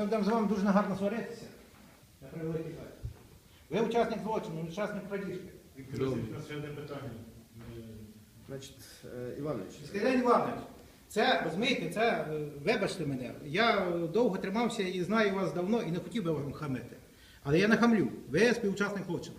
ми будемо з вами дуже гарно сваритися. На превеликий жаль. Ви учасник злочину, учасник крадіжки. Віктор Васильович, у нас ще одне питання. Значить, е, Іванович, Скайден Іванович, це, розумієте, це, е, вибачте мене, я е, довго тримався і знаю вас давно і не хотів би вам хамити. Але я не хамлю. Ви співучасник злочину.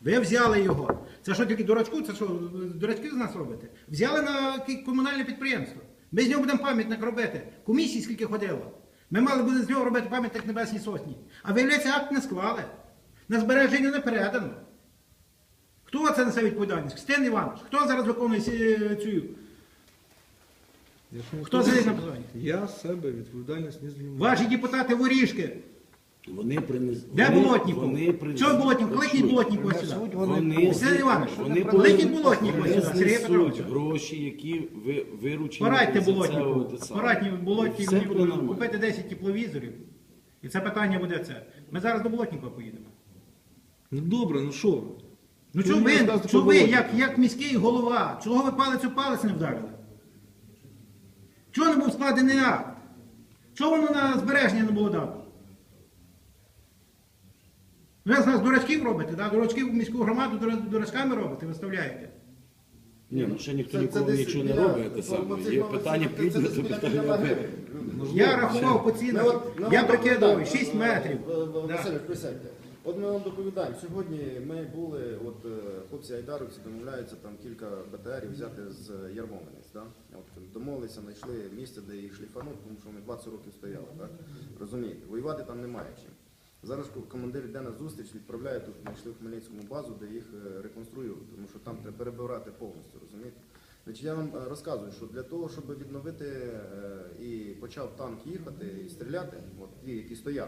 Ви взяли його. Це що тільки дурачку? Це що, дурачки з нас робите? Взяли на ки- комунальне підприємство. Ми з нього будемо пам'ятник робити. Комісії скільки ходило. Ми мали б з нього робити пам'ятник Небесній Сотні. А виявляється, акт не склали. На збереження не передано. Хто це несе відповідальність? Кстин Іванович. Хто зараз виконує цю? Ж не Хто за на питання? Я себе відповідальність не знімаю. Ваші депутати воріжки. Вони принес... Де Болотніков? Вони принесуть- Чого Болотніков? Кликніть. Болотнікова сюди. Вони, Сергій Іванович, вони кликніть Болотнікова сюди, гроші, які ви виручені. Порадьте Болотнікову. Порадьте Все Болотнікову купити 10 тепловізорів. І це питання буде це. Ми зараз до Болотнікова поїдемо. Ну добре, ну що? Ну Ну, чого ви, чого ви як, як міський голова, чого ви палець у палець не вдарили? Чого не був складений акт? Чого воно на збереження не було дано? Ви з нас дурачків робите, да? дурачків міську громаду дурачками робите, виставляєте. Ні, ну ще ніхто це- це нічого не робить. Те саме. Є це- питання це- то питання робити. Я рахував по цінах. Я вам прикидав 6 метрів. Василь, присядьте. От ми вам доповідаємо. Сьогодні ми були, от е, хлопці айдаровці домовляються там кілька БТРів взяти з Ярмовинець. Да? От, домовилися, знайшли місце, де їх шліфануть, тому що вони 20 років стояли. Так? Розумієте, воювати там немає чим. Зараз ко- командир йде на зустріч, відправляє тут, знайшли в Хмельницькому базу, де їх е, реконструюють, тому що там треба перебирати повністю, розумієте? Значить, я вам е, розказую, що для того, щоб відновити е, і почав танк їхати і стріляти, от ті, які стоять.